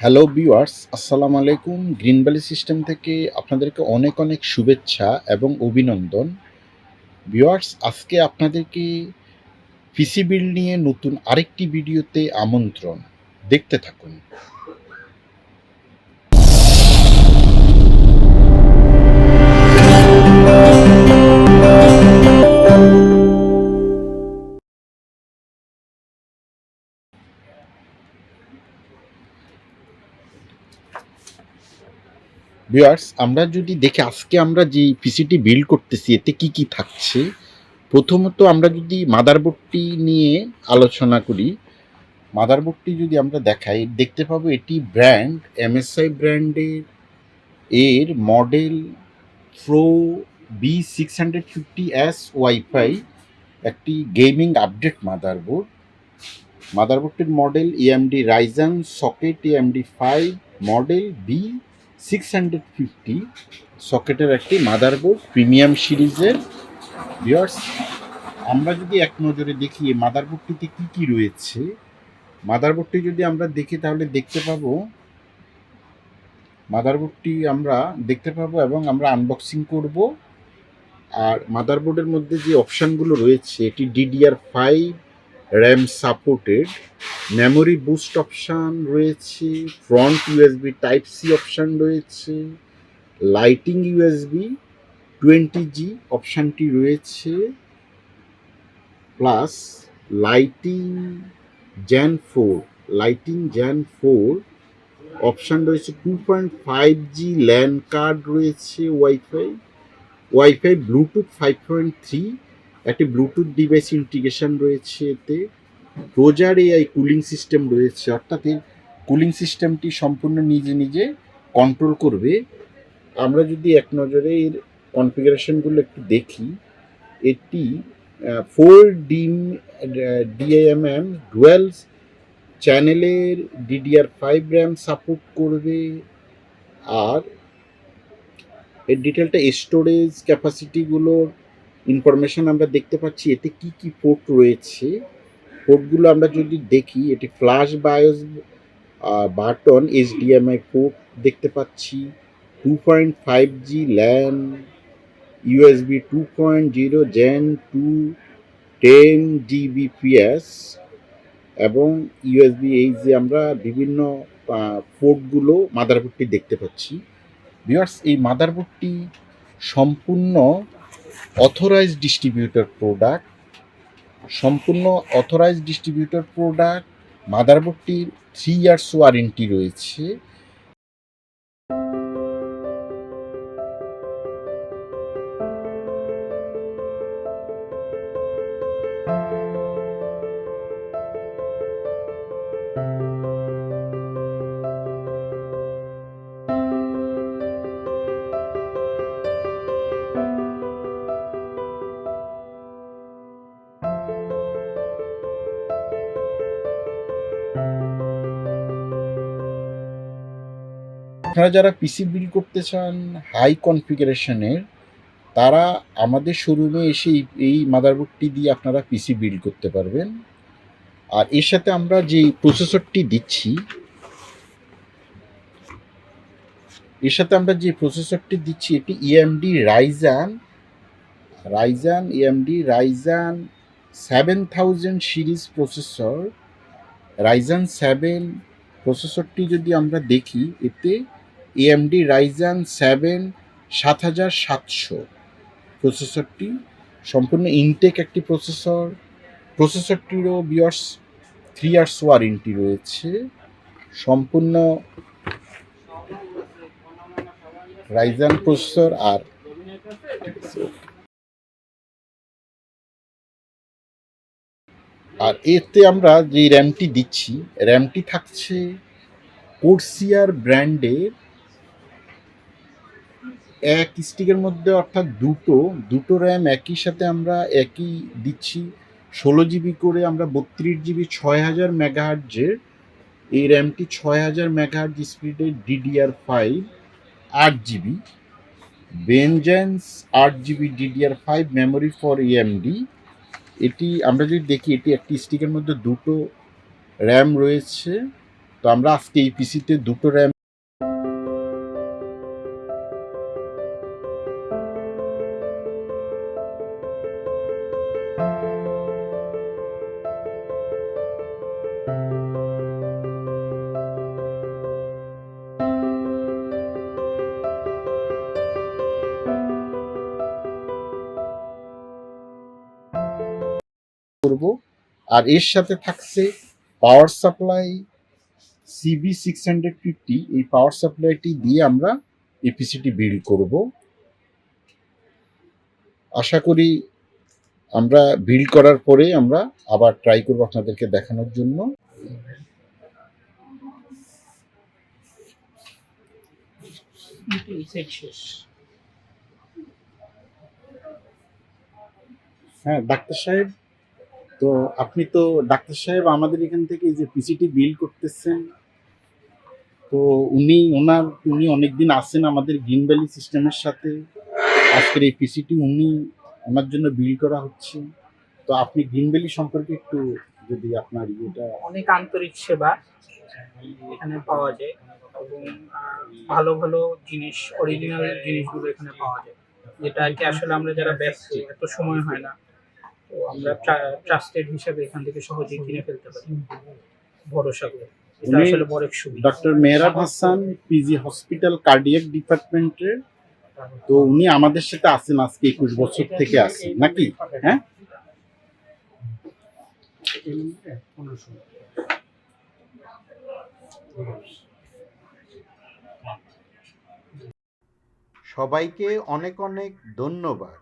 Hello viewers আসসালামু আলাইকুম green valley system থেকে আপনাদেরকে অনেক অনেক শুভেচ্ছা এবং অভিনন্দন। ভিউয়ার্স আজকে আপনাদেরকে পিসি বিল নিয়ে নতুন আরেকটি ভিডিওতে আমন্ত্রণ। দেখতে থাকুন। ভিউয়ার্স আমরা যদি দেখি আজকে আমরা যে পিসিটি বিল্ড করতেছি, এতে কি কি থাকছে? প্রথমত আমরা যদি মাদারবোর্ডটি নিয়ে আলোচনা করি মাদারবোর্ডটি যদি আমরা দেখাই, দেখতে পাবো এটি ব্র্যান্ড এমএসআই ব্র্যান্ডের এর model pro B six hundred fifty S wifi একটি gaming update motherboard মাদারবোর্ডটির model AMD Ryzen socket AMD five model B six hundred fifty সকেটের একটি মাদারবোর্ড প্রিমিয়াম সিরিজের। বিয়ার্স আমরা যদি এক নজরে দেখি, এই মাদারবোর্ডটিতে কী কী রয়েছে? মাদারবোর্ডটি যদি আমরা দেখি, তাহলে দেখতে পাবো মাদারবোর্ডটি আমরা দেখতে পাবো এবং আমরা আনবক্সিং করব। আর মাদারবোর্ডের মধ্যে যে অপশানগুলো রয়েছে, এটি DDR five RAM supported memory boost option রয়েছে front USB type C option রয়েছে লাইটিং ইউএসবি টোয়েন্টি জি অপশানটি রয়েছে plus lighting gen four lighting gen four option রয়েছে two point five G LAN card রয়েছে wifi wifi bluetooth five point three একটি Bluetooth device integration রয়েছে এতে রোজার AI cooling system রয়েছে, অর্থাৎ এর কুলিং সিস্টেমটি সম্পূর্ণ নিজে নিজে কন্ট্রোল করবে। আমরা যদি এক নজরে এর কনফিগারেশনগুলো একটু দেখি, এটি ফোর ডিম ডিএমএম ডুয়েল চ্যানেলের ডিডিআর ফাইভ র্যাম সাপোর্ট করবে। আর এর ডিটেলটা স্টোরেজ ক্যাপাসিটিগুলোর ইনফরমেশন আমরা দেখতে পাচ্ছি, এতে কি কি পোর্ট রয়েছে? পোর্টগুলো আমরা যদি দেখি, এটি flash BIOS button HDMI port দেখতে পাচ্ছি। Two point five G LAN USB two point zero gen two ten Gbps এবং ইউএসবি এই যে আমরা বিভিন্ন পোর্টগুলো মাদারবোর্ডটি দেখতে পাচ্ছি। ভিউয়ার্স এই মাদারবোর্ডটি সম্পূর্ণ অথরাইজ ডিস্ট্রিবিউটর প্রোডাক্ট সম্পূর্ণ অথরাইজ ডিস্ট্রিবিউটর প্রোডাক্ট মাদারবোর্ডটির থ্রি ইয়ার্স ওয়ারেন্টি রয়েছে। আপনারা যারা পিসি বিল করতে চান হাই কনফিগারেশনের তারা আমাদের শোরুমে এসে এই- মাদারবোর্ডটি দিয়ে আপনারা পিসি বিল করতে পারবেন। আর এর সাথে আমরা যে প্রসেসরটি দিচ্ছি, এর সাথে আমরা যে প্রসেসরটি দিচ্ছি, এটি AMD Ryzen Ryzen AMD Ryzen seven thousand series processor Ryzen seven প্রসেসরটি যদি আমরা দেখি, এতে এএমডি রাইজান সেভেন সাত হাজার সাতশো প্রসেসরটি সম্পূর্ণ ইনটেক একটি প্রসেসর প্রসেসরটিরও বিয়ার্স থ্রি ইয়ার্স ওয়ারেন্টি রয়েছে সম্পূর্ণ রাইজান প্রসেসর আর। আর এতে আমরা যে র্যামটি দিচ্ছি র্যামটি থাকছে কোর্সিয়ার ব্র্যান্ডের এক স্টিকের মধ্যে অর্থাৎ দুটো দুটো র্যাম একই সাথে আমরা একই দিচ্ছি। ষোলো জিবি করে আমরা বত্রিশ জিবি ছয় হাজার মেগাহার্জের এই র্যামটি ছয় হাজার মেগাহার্জ স্পিডের ডিডিআর ফাইভ আট জিবি বেনজেন্স আট GB DDR five memory for AMD এটি আমরা যদি দেখি, এটি একটি স্টিকের মধ্যে দুটো র্যাম রয়েছে। তো আমরা আজকে এই পিসিতে দুটো র্যাম করব। আর এর সাথে থাকছে power supply C V six hundred fifty এই পাওয়ার সাপ্লাইটি দিয়ে আমরা এপিসিটি বিল্ড করব। আশা করি আমরা বিল্ড করার পরে আমরা আবার ট্রাই করব আপনাদেরকে দেখানোর জন্য। হ্যাঁ ডাক্তার সাহেব, তো আপনি তো ডাক্তার সাহেব আমাদের এখান থেকে যে পিসিটি বিল করতেছেন, তো উনি, ওনার, উনি অনেকদিন আসেন আমাদের গ্রিন ভ্যালি সিস্টেমের সাথে। আজকের এই পিসিটি উনি ওনার জন্য বিল করা হচ্ছে। তো আপনি গ্রিন ভ্যালি সম্পর্কে একটু যদি আপনার ইয়েটা অনেক আন্তরিক সেবা এখানে পাওয়া যায় এবং ভালো ভালো জিনিস অরিজিনাল জিনিসগুলো এখানে পাওয়া যায়। যেটা আর কি আসলে আমরা যারা ব্যস্ত এত সময় হয় না তো আমরা ট্রাস্টেড হিসাবে এখান থেকে সহজেই কিনে ফেলতে পারি। ভরসা করে। এটা আসলে বড় এক সুবিধা। Doctor Mehrab Hasan PG hospital cardiac ডিপার্টমেন্টের তো উনি আমাদের সাথে আছেন আজকে একুশ বছর থেকে আছেন, নাকি? হ্যাঁ? সবাইকে অনেক অনেক ধন্যবাদ।